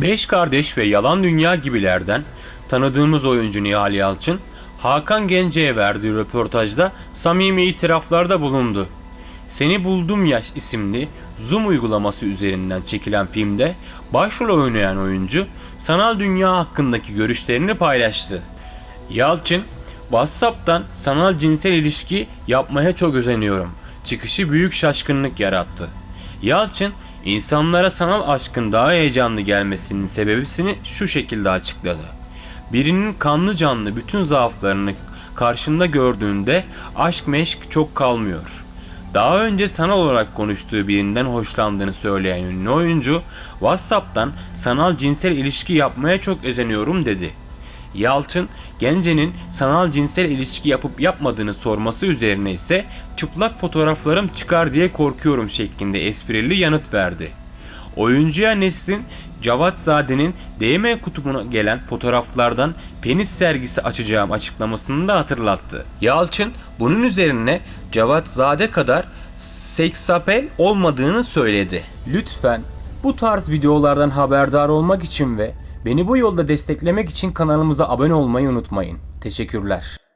Beş Kardeş ve Yalan Dünya gibilerden tanıdığımız oyuncu Nihal Yalçın, Hakan Gence'ye verdiği röportajda samimi itiraflarda bulundu. Seni Buldum Yaş isimli Zoom uygulaması üzerinden çekilen filmde başrol oynayan oyuncu sanal dünya hakkındaki görüşlerini paylaştı. Yalçın, WhatsApp'tan sanal cinsel ilişki yapmaya çok özeniyorum. Çıkışı büyük şaşkınlık yarattı. Yalçın, insanlara sanal aşkın daha heyecanlı gelmesinin sebebini şu şekilde açıkladı. Birinin kanlı canlı bütün zaaflarını karşında gördüğünde aşk meşk çok kalmıyor. Daha önce sanal olarak konuştuğu birinden hoşlandığını söyleyen ünlü oyuncu, WhatsApp'tan sanal cinsel ilişki yapmaya çok özeniyorum dedi. Yalçın, Gence'nin sanal cinsel ilişki yapıp yapmadığını sorması üzerine ise çıplak fotoğraflarım çıkar diye korkuyorum şeklinde esprili yanıt verdi. Oyuncuya Nesrin, Cavatzade'nin DM kutubuna gelen fotoğraflardan penis sergisi açacağım açıklamasını da hatırlattı. Yalçın bunun üzerine Cavatzade kadar seksapel olmadığını söyledi. Lütfen bu tarz videolardan haberdar olmak için ve beni bu yolda desteklemek için kanalımıza abone olmayı unutmayın. Teşekkürler.